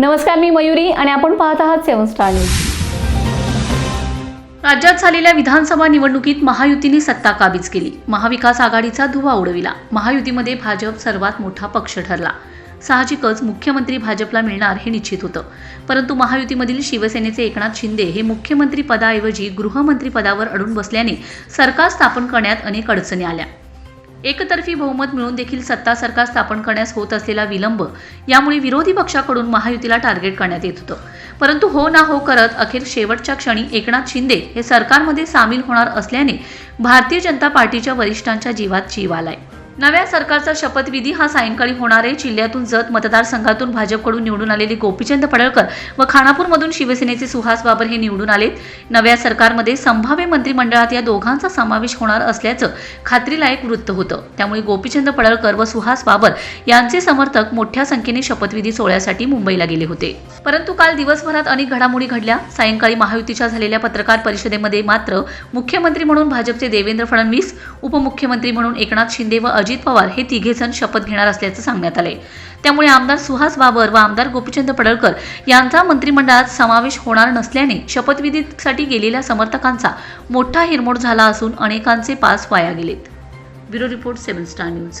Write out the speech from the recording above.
नमस्कार मी मयुरी आणि आपण पाहत आहात सेवन स्टार न्यूज. राज्यात झालेल्या विधानसभा निवडणुकीत महायुतीने सत्ता काबीज केली. महाविकास आघाडीचा धुवा उडविला. महायुतीमध्ये भाजप सर्वात मोठा पक्ष ठरला. साहजिकच मुख्यमंत्री भाजपला मिळणार हे निश्चित होतं. परंतु महायुतीमधील शिवसेनेचे एकनाथ शिंदे हे मुख्यमंत्री पदाऐवजी गृहमंत्री पदावर अडून बसल्याने सरकार स्थापन करण्यात अनेक अडचणी आल्या. एकतर्फी बहुमत मिळून देखील सत्ता सरकार स्थापन करण्यास होत असलेला विलंब यामुळे विरोधी पक्षाकडून महायुतीला टार्गेट करण्यात येत होतं. परंतु हो ना हो करत अखेर शेवटच्या क्षणी एकनाथ शिंदे हे सरकारमध्ये सामील होणार असल्याने भारतीय जनता पार्टीच्या वरिष्ठांच्या जीवात जीव आलाय. नव्या सरकारचा शपथविधी हा सायंकाळी होणार आहे. जिल्ह्यातून जत मतदारसंघातून भाजपकडून निवडून आलेले गोपीचंद पडळकर व खानापूरमधून शिवसेनेचे सुहास बाबर हे निवडून आलेत. नव्या सरकारमध्ये संभाव्य मंत्रिमंडळात या दोघांचा समावेश होणार असल्याचं खात्रीलायक वृत्त होतं. त्यामुळे गोपीचंद पडळकर व सुहास बाबर यांचे समर्थक मोठ्या संख्येने शपथविधी सोहळ्यासाठी मुंबईला गेले होते. परंतु काल दिवसभरात अनेक घडामोडी घडल्या. सायंकाळी महायुतीच्या झालेल्या पत्रकार परिषदेमध्ये मात्र मुख्यमंत्री म्हणून भाजपचे देवेंद्र फडणवीस उपमुख्यमंत्री म्हणून एकनाथ शिंदे व अजित पवार हे तिघेजण शपथ घेणार असल्याचं सांगण्यात आले त्यामुळे आमदार सुहास बाबर व आमदार गोपीचंद पडळकर यांचा मंत्रिमंडळात समावेश होणार नसल्याने शपथविधीसाठी गेलेल्या समर्थकांचा मोठा हिरमोड झाला असून अनेकांचे पास वाया गेलेत. Bureau report seven star news.